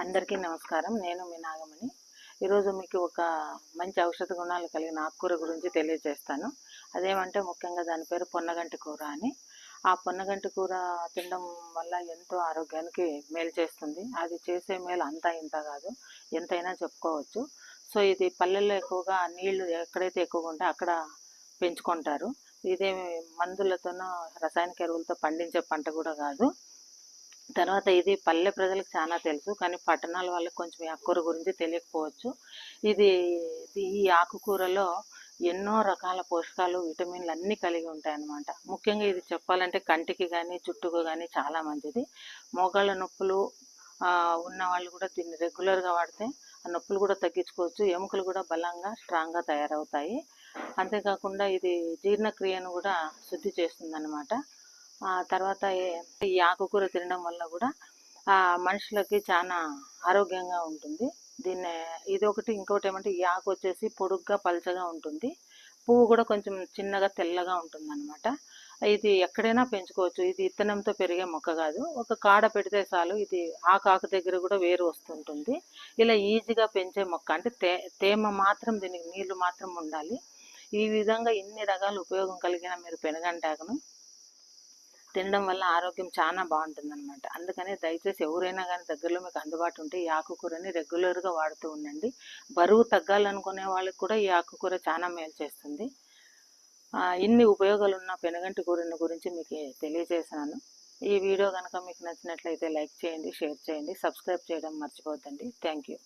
అందరికీ నమస్కారం. నేను మీ నాగమణి. ఈరోజు మీకు ఒక మంచి ఔషధ గుణాలు కలిగిన ఆకుకూర గురించి తెలియజేస్తాను. అదేమంటే ముఖ్యంగా దాని పేరు పొన్నగంటి కూర అని. ఆ పొన్నగంటి కూర తినడం వల్ల ఎంతో ఆరోగ్యానికి మేలు చేస్తుంది. అది చేసే మేలు అంతా ఇంత కాదు. ఎంతైనా చెప్పుకోవచ్చు. సో ఇది పల్లెల్లో ఎక్కువగా నీళ్ళు ఎక్కడైతే ఎక్కువగా ఉంటే అక్కడ పెంచుకుంటారు. ఇదే మందులతోనో రసాయనిక ఎరువులతో పండించే పంట కూడా కాదు. తర్వాత ఇది పల్లె ప్రజలకు చాలా తెలుసు కానీ పట్టణాల వాళ్ళకి కొంచెం ఈ ఆకుకూర గురించి తెలియకపోవచ్చు. ఇది ఈ ఆకుకూరలో ఎన్నో రకాల పోషకాలు విటమిన్లు అన్నీ కలిగి ఉంటాయి అన్నమాట ముఖ్యంగా ఇది చెప్పాలంటే కంటికి కానీ చుట్టుకు కానీ చాలా మంచిది. మోకాళ్ళ నొప్పులు ఉన్న వాళ్ళు కూడా దీన్ని రెగ్యులర్గా వాడితే ఆ నొప్పులు కూడా తగ్గించుకోవచ్చు. ఎముకలు కూడా బలంగా స్ట్రాంగ్గా తయారవుతాయి. అంతేకాకుండా ఇది జీర్ణక్రియను కూడా శుద్ధి చేస్తుంది అనమాట తర్వాత ఈ ఆకుకూర తినడం వల్ల కూడా మనుషులకి చాలా ఆరోగ్యంగా ఉంటుంది. దీన్ని ఇది ఒకటి ఇంకొకటి ఏమంటే ఈ ఆకు వచ్చేసి పొడుగ్గా పల్చగా ఉంటుంది. పువ్వు కూడా కొంచెం చిన్నగా తెల్లగా ఉంటుంది అనమాట ఇది ఎక్కడైనా పెంచుకోవచ్చు. ఇది ఇత్తనంతో పెరిగే మొక్క కాదు. ఒక కాడ పెడితే చాలు. ఇది ఆ కాకు దగ్గర కూడా వేరు వస్తుంటుంది. ఇలా ఈజీగా పెంచే మొక్క. అంటే తే తేమ మాత్రం దీనికి నీళ్ళు మాత్రం ఉండాలి. ఈ విధంగా ఇన్ని రకాల ఉపయోగం కలిగిన మీరు పెనగంటాకును తినడం వల్ల ఆరోగ్యం చాలా బాగుంటుంది అనమాట అందుకని దయచేసి ఎవరైనా కానీ దగ్గరలో మీకు అందుబాటు ఉంటే ఈ ఆకుకూరని రెగ్యులర్గా వాడుతూ ఉండండి. బరువు తగ్గాలనుకునే వాళ్ళకి కూడా ఈ ఆకుకూర చాలా మేలు చేస్తుంది. ఇన్ని ఉపయోగాలు ఉన్న పెనగంటి కూరని గురించి మీకు తెలియజేశాను ఈ వీడియో కనుక మీకు నచ్చినట్లయితే లైక్ చేయండి షేర్ చేయండి సబ్స్క్రైబ్ చేయడం మర్చిపోద్దండి థ్యాంక్ యూ.